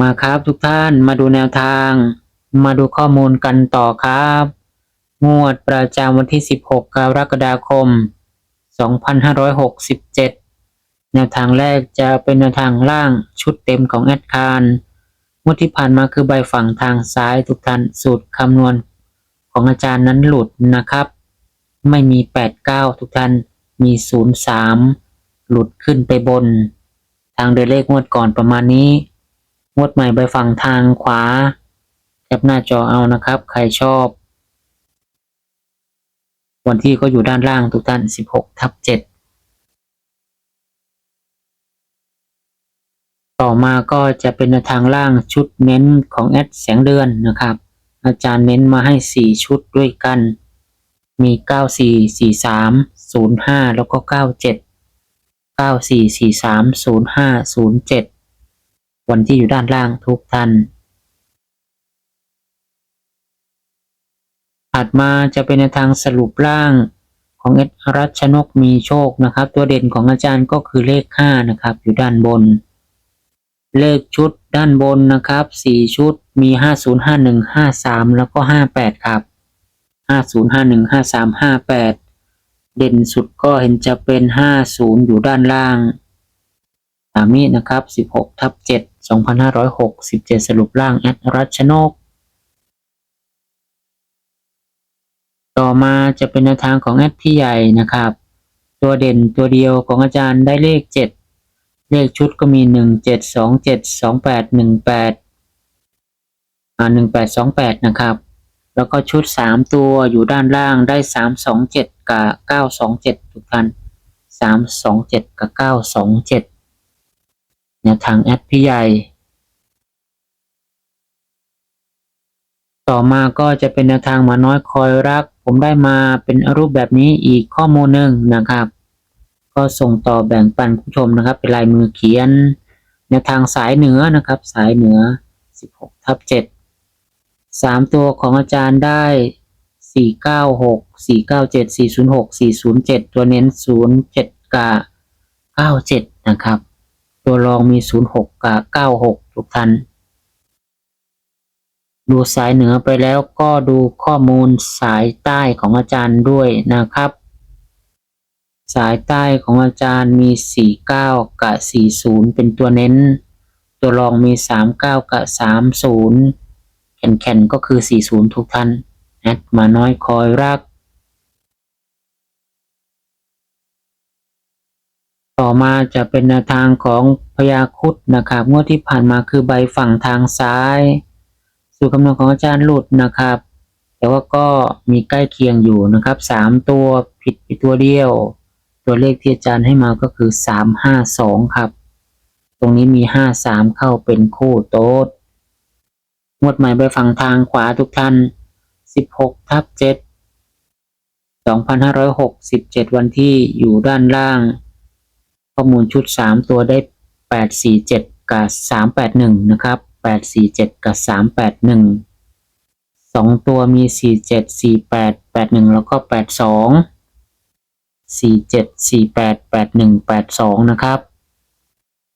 มาครับทุกท่านมาดูแนวทาง มาดูข้อมูลกันต่อครับ งวดประจำวันที่ 16 กรกฎาคม 2567 แนวทางแรกจะเป็นแนวทางล่างชุดเต็มของแอดคารงวดที่ผ่านมาคือใบฝั่งทางซ้ายทุกท่านสูตรคำนวณของอาจารย์นั้นหลุดนะครับ ไม่มี 89 ทุกท่านมี 03 หลุดขึ้นไปบน ทางเดินเลขงวดก่อนประมาณนี้ งวดใหม่ใบฝั่งทางขวาแคปหน้าจอเอานะครับ ใครชอบ วันที่ก็อยู่ด้านล่างทุกท่าน 16 ทับ 7 ต่อมาก็จะเป็นทางล่างชุดเน้นของแอดแสงเดือนนะครับ อาจารย์เน้นมาให้ 4 ชุดด้วยกัน มี 94 43 05 แล้วก็ 97 94 43 05 07 วันที่อยู่ด้านล่างทุกท่าน ถัดมาจะเป็นในทางสรุปล่างของเอสรัชนกมีโชคนะครับ ตัวเด่นของอาจารย์ก็คือเลข 5 นะครับ อยู่ด้านบน เลขชุดด้านบนนะครับ 4 ชุดมี 50 51 53 แล้วก็ 58 ครับ 50 51 53 58 เด่นสุดก็เห็นจะเป็น 50 อยู่ด้านล่างตามนี้นะครับ 16 ทับ 7 2567 สรุปล่างแอดรัชนก ต่อมาจะเป็นแนวทางของแอดพี่ใหญ่นะครับ ตัวเด่นตัวเดียวของอาจารย์ได้เลข 7 เลขชุดก็มี 1 7 2 7 2 8 1 8อ่า1 8 2 8 นะครับ แล้วก็ชุด 3 ตัวอยู่ด้านล่างได้ 3 2 7 กับ 9 2 7ทุกท่าน3 2 7 กับ 9 2 7 แนวทางแอดพี่ใหญ่ ต่อมาก็จะเป็นแนวทางมาน้อยคอยรัก ผมได้มาเป็นรูปแบบนี้อีกข้อมูลหนึ่งนะครับ ก็ส่งต่อแบ่งปันผู้ชมนะครับ เป็นลายมือเขียน แนวทางสายเหนือนะครับ สายเหนือ 16ทับ7 3 ตัวของอาจารย์ได้496 497 406 407 ตัวเน้น 07กับ97 นะครับ ตัวรองมี 06 กับ 96 ทุกท่าน ดูสายเหนือไปแล้วก็ดูข้อมูลสายใต้ของอาจารย์ด้วยนะครับ สายใต้ของอาจารย์มี 49 กับ 40 เป็นตัวเน้น ตัวรองมี 39 กับ 30 แข่นแข่นๆก็คือ 40 ทุกท่านแอดมาน้อยคอยรัก ต่อมาจะเป็นแนวทางของพญาคุดนะครับ งวดที่ผ่านมาคือใบฝั่งทางซ้าย สูตรคำนวณของอาจารย์หลุดนะครับ แต่ว่าก็มีใกล้เคียงอยู่นะครับสามตัวผิดไปตัวเดียว ตัวเลขที่อาจารย์ให้มาก็คือสามห้าสองครับ ตรงนี้มีห้าสามเข้าเป็นคู่โต๊ดงวดใหม่ใบฝั่งทางขวาทุกท่านสิบหกทับเจ็ดสองพันห้าร้อยหกสิบเจ็ดวันที่อยู่ด้านล่าง ข้อมูลชุด 3 ตัวได้ 847 กับ 381 นะครับ 847 กับ 381 2 ตัวมี 47 48 81 แล้วก็ 82 47 48 81 82 นะครับ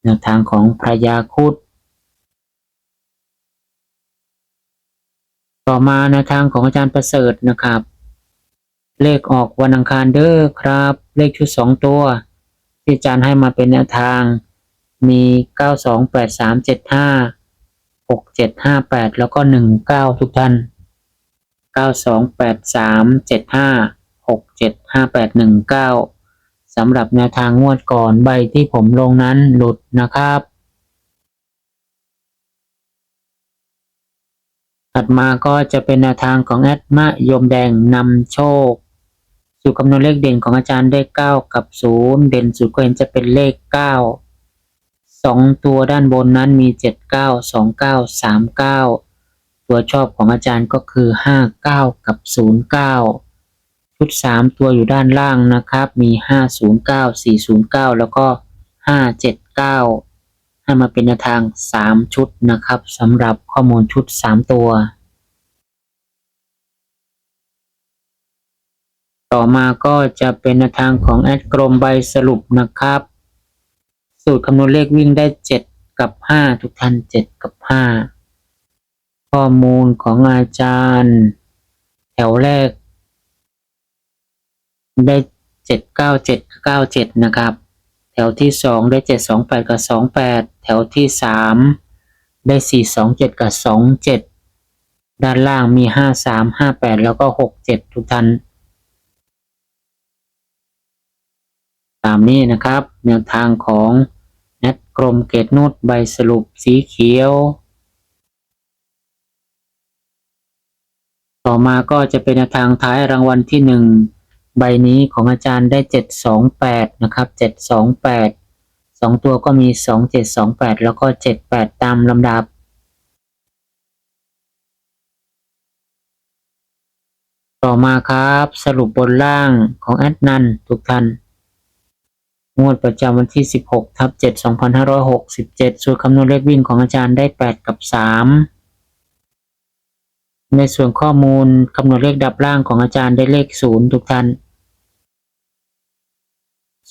แนวทางของพระยาคุดต่อมาแนวทางของอาจารย์ประเสริฐนะครับ เลขออกวันอังคารเด้อครับ เลขชุด 2 ตัว ที่อาจารย์ให้มาเป็นแนวทาง มี 9 2 8 3 7 5 6 7 5 8 แล้วก็ 1 9 ทุกท่าน 9 2 8 3 7 5 6 7 5 8 1 9สำหรับแนวทางงวดก่อนใบที่ผมลงนั้นหลุดนะครับ ถัดมาก็จะเป็นแนวทางของแอดมะยมแดงนำโชค ตรคำนวณเลขเด่นของอาจารย์ได้เก้ากับศูนย์เด่นสุดก็เห็นจะเป็นเลขเก้าสองตัวด้านบนนั้นมีเจ็ดเก้าสองเก้าสามเก้าตัวชอบของอาจารย์ก็คือห้าเก้ากับศูนย์เก้าชุดสามตัวอยู่ด้านล่างนะครับ มีห้าศูนย์เก้าสี่ศูนย์เก้าแล้วก็ห้าเจ็ดเก้าให้มาเป็นแนวทางสามชุดนะครับสำหรับข้อมูลชุดสามตัว ต่อมาก็จะเป็นทางของแอดกรมใบสรุปนะครับ สูตรคำนวณเลขวิ่งได้ 7 กับ 5 ทุกท่าน 7 กับ 5 ข้อมูลของอาจารย์ แถวแรก ได้ 7 9 7 9 7 นะครับ แถวที่ 2 ได้ 7 2 8 กับ 28 แถวที่ 3 ได้ 4 2 7 กับ 2 7 ด้านล่างมี 5 3 5 8 แล้วก็ 6 7 ทุกท่าน ตามนี้นะครับ แนวทางของแอดกรมเกตนูดใบสรุปสีเขียว ต่อมาก็จะเป็นแนวทางท้ายรางวัลที่หนึ่งใบนี้ของอาจารย์ได้เจ็ดสองแปดนะครับเจ็ดสองแปดสองตัวก็มีสองเจ็ดสองแปดแล้วก็เจ็ดแปดตามลำดับต่อมาครับสรุปบนล่างของแอดนันทุกท่าน งวดประจำวันที่ 16ทับ7 2567 สูตรคำนวณเลขวิ่งของอาจารย์ได้ 8 กับ 3 ในส่วนข้อมูลคำนวณเลขดับล่างของอาจารย์ได้เลข 0 ทุกท่าน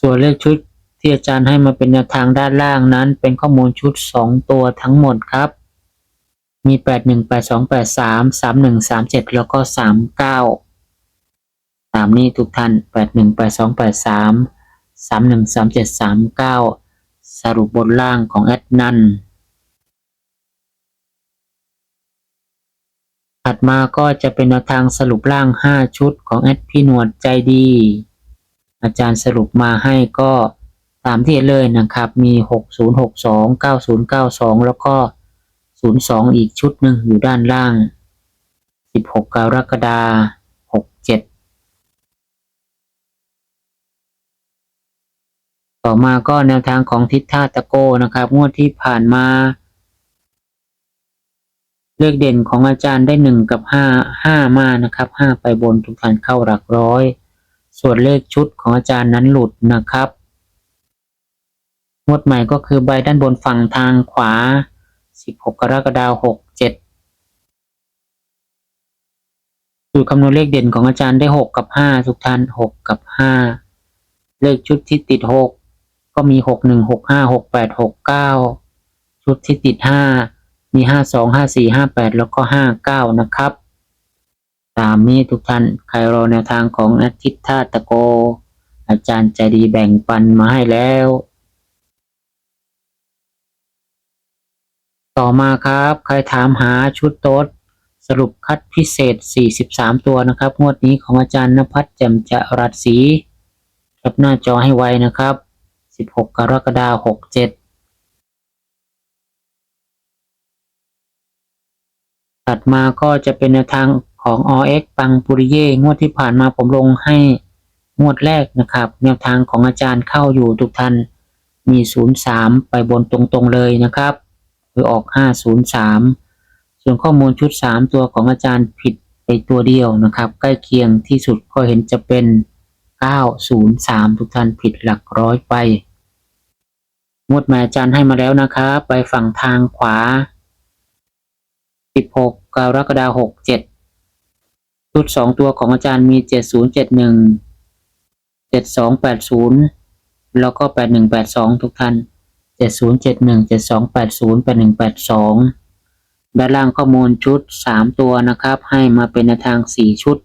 ส่วนเลขชุดที่อาจารย์ให้มาเป็นแนวทางด้านล่างนั้น เป็นข้อมูลชุด 2 ตัวทั้งหมดครับ มี 81 82 83 31 37 แล้วก็ 39 ตามนี้ทุกท่าน 81 82 83 สามหนึ่งสามเจ็ดสามเก้าสรุปบนล่างของแอดนันถัดมาก็จะเป็นแนวทางสรุปล่าง 5 ชุดของแอดพี่นวดใจดี อาจารย์สรุปมาให้ก็ตามที่เห็นเลยนะครับ มี 6062 9092 แล้วก็ 02 อีกชุดหนึ่งอยู่ด้านล่าง 16 กรกฎาคม67 ต่อมาก็แนวทางของทิศท่าตะโกนะครับ งวดที่ผ่านมา เลขเด่นของอาจารย์ได้หนึ่งกับห้าห้ามานะครับห้าไปบนทุกท่านเข้าหลักร้อย ส่วนเลขชุดของอาจารย์นั้นหลุดนะครับงวดใหม่ก็คือใบด้านบนฝั่งทางขวา 16 กรกฎาคม67สูตรคำนวณเลขเด่นของอาจารย์ได้ 6 กับ 5 ทุกท่าน 6 กับ 5 เลขชุดที่ติด 6 ก็มี6 1 6 5 6 8 6 9ชุดที่ติด5มี5 2 5 4 5 8แปดแล้วก็5 9นะครับ ตามนี้ทุกท่านใครรอแนวทางของอาทิตย์ท่าตะโก อาจารย์ใจดีแบ่งปันมาให้แล้ว ต่อมาครับ ใครถามหาชุดโต๊ดสรุปคัดพิเศษ 43 ตัวนะครับ งวดนี้ของอาจารย์นภัสแจ่มจะรัดสีแคปหน้าจอให้ไวนะครับ 16กรกฎาคม67ถัดมาก็จะเป็นแนวทางของ OX ปังปุริเย่งวดที่ผ่านมาผมลงให้งวดแรกนะครับ แนวทางของอาจารย์เข้าอยู่ทุกท่านมี 03 ไปบนตรงๆเลยนะครับคือออก 503 ส่วนข้อมูลชุด 3 ตัวของอาจารย์ผิดไปตัวเดียวนะครับ ใกล้เคียงที่สุดก็เห็นจะเป็น 903 ทุกท่านผิดหลักร้อยไป งวดหม่อาจารย์ให้มาแล้วนะครับ ไปฝั่งทางขวา 16 กรกฎาคม67 ชุด 2 ตัวของอาจารย์มี 7071 7280 แล้วก็ 8182 ทุกท่าน 7071 7280 8182 ด้านล่างข้อมูลชุด 3 ตัวนะครับ ให้มาเป็นทาง 4 ชุด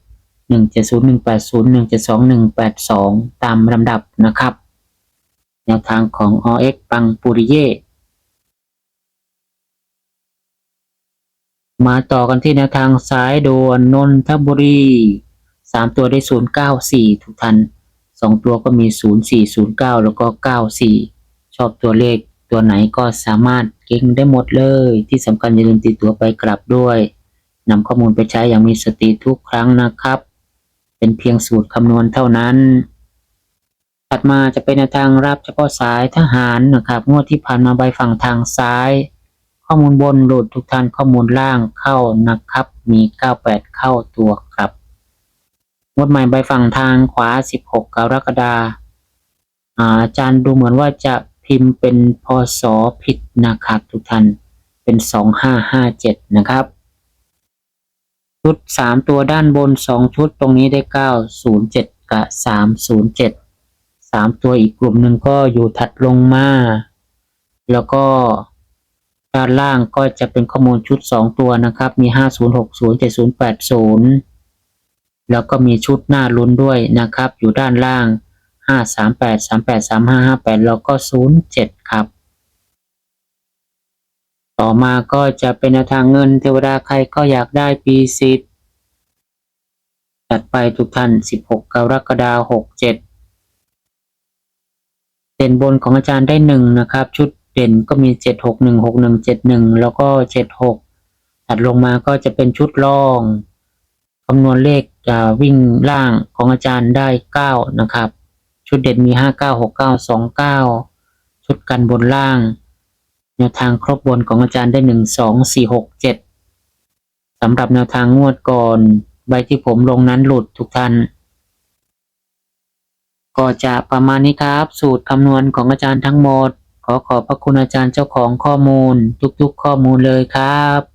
170 180 172 182 ตามลำดับนะครับ แนวทางของ OX ปังปุริเย่มาต่อกันที่แนวทางสายโดนนนทบุรี 3 ตัวได้ 094 ทุกท่าน2 ตัวก็มี 0409 แล้วก็ 94 ชอบตัวเลขตัวไหนก็สามารถเก่งได้หมดเลย ที่สำคัญอย่าลืมติดตัวไปกลับด้วยนำข้อมูลไปใช้อย่างมีสติทุกครั้งนะครับ เป็นเพียงสูตรคำนวณเท่านั้น ถัดมาจะเป็นทางรับเฉพาะสายทหารนะครับ งวดที่ผ่านมาใบฝั่งทางซ้าย ข้อมูลบนหลุดทุกท่านข้อมูลล่างเข้านะครับ มี 98 เข้าตัวครับ งวดใหม่ใบฝั่งทางขวา 16 กรกฎาคมอ่าอาจารย์ดูเหมือนว่าจะพิมพ์เป็นพศผิดนะครับทุกท่านเป็น 2557 นะครับชุด 3 ตัวด้านบน 2 ชุดตรงนี้ได้ 907 กับ 307 3ตัวอีกกลุ่มหนึ่งก็อยู่ถัดลงมา แล้วก็ด้านล่างก็จะเป็นข้อมูลชุด 2 ตัวนะครับ มี 5060 7080 แล้วก็มีชุดหน้าลุ้นด้วยนะครับ อยู่ด้านล่าง 538 38 35 58 แล้วก็ 07 ครับ ต่อมาก็จะเป็นทางเงินเทวดาใครก็อยากได้ปีสิบจัดไปทุกท่าน 16 กรกฎาคม67 ด่นบนของอาจารย์ได้หนึ่งนะครับ ชุดเด่นก็มี7 6 1 6 1 7 1แล้วก็76ถัดลงมาก็จะเป็นชุดล่องคำนวณเลขวิ่งล่างของอาจารย์ได้9นะครับ ชุดเด่นมี5 9 6 9 2 9ชุดกันบนล่างแนวทางครบบนของอาจารย์ได้หนึ่งสองสี่หกเจ็ดสำหรับแนวทางงวดก่อน ใบที่ผมลงนั้นหลุดทุกท่าน ก็จะประมาณนี้ครับ สูตรคำนวณของอาจารย์ทั้งหมด ขอขอบพระคุณอาจารย์เจ้าของข้อมูล ทุกๆ ข้อมูลเลยครับ